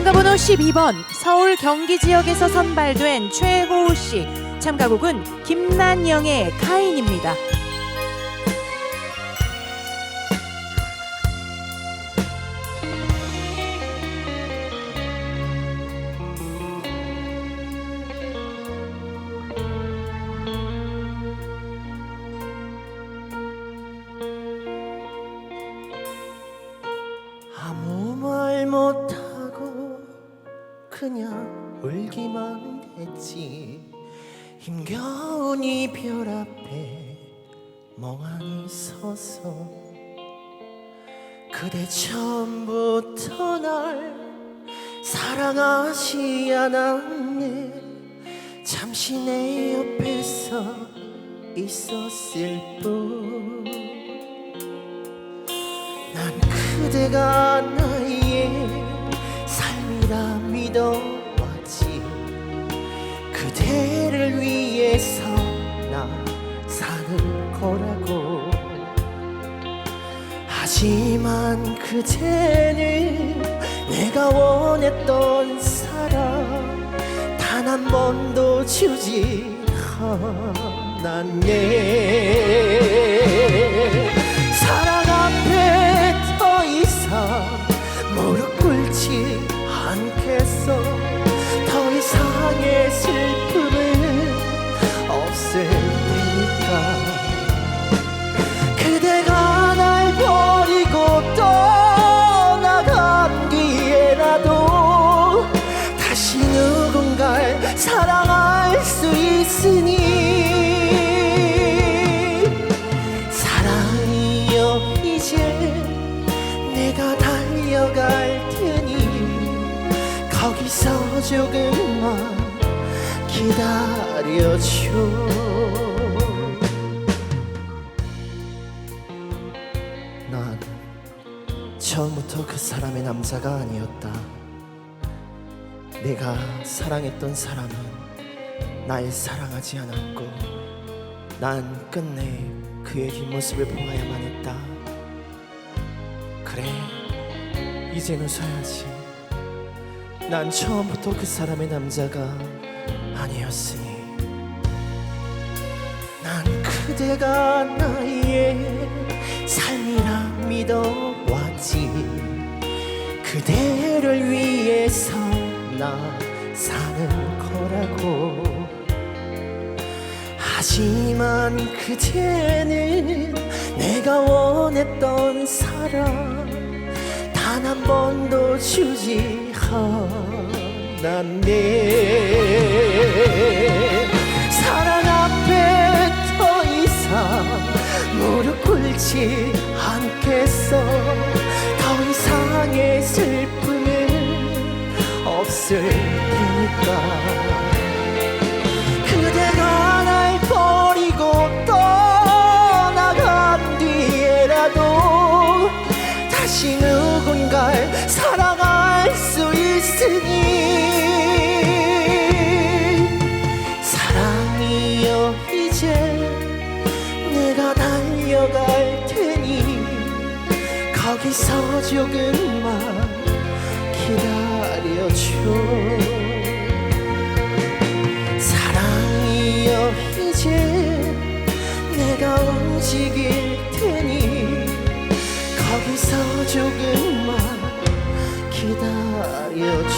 참가번호 12번 서울 경기 지역에서 선발된 최호우 씨. 참가곡은 김난영의 카인입니다. 그냥 울기만 했지. 힘겨운 이별 앞에 멍하니 서서 그대 처음부터 날 사랑하지 않았네. 잠시 내 옆에서 있었을 뿐. 난 그대가 나의 믿어왔지. 그대를 위해서 나 사는 거라고. 하지만 그대는 내가 원했던 사랑 단 한 번도 주지 않았네 사랑할 수 있으니 사랑이여 이제 내가 달려갈 테니 거기서 조금만 기다려줘. 난 처음부터 그 사람의 남자가 아니었다 내가 사랑했던 사람은 날 사랑하지 않았고 난 끝내 그의 뒷모습을 보아야만 했다. 그래, 이젠 웃어야지. 난 처음부터 그 사람의 남자가 아니었으니. 난 그대가 나의 삶이라 믿어왔지. 그대를 위해서 나 사는 거라고. 하지만 그대는 내가 원했던 사랑 단 한 번도 주지 않았네 사랑 앞에 더 이상 무릎 꿇지 않겠어 더 이상의 슬픔은 없을 테니까. 그대가 날 버리고 떠나간 뒤에라도 다시 누군가를 사랑할 수 있으니. 사랑이여 이제 내가 달려갈 테니 거기서 조금만 기다려줘. 사랑이여 이제 내가 움직일 테니. 거기서 조금만 기다려줘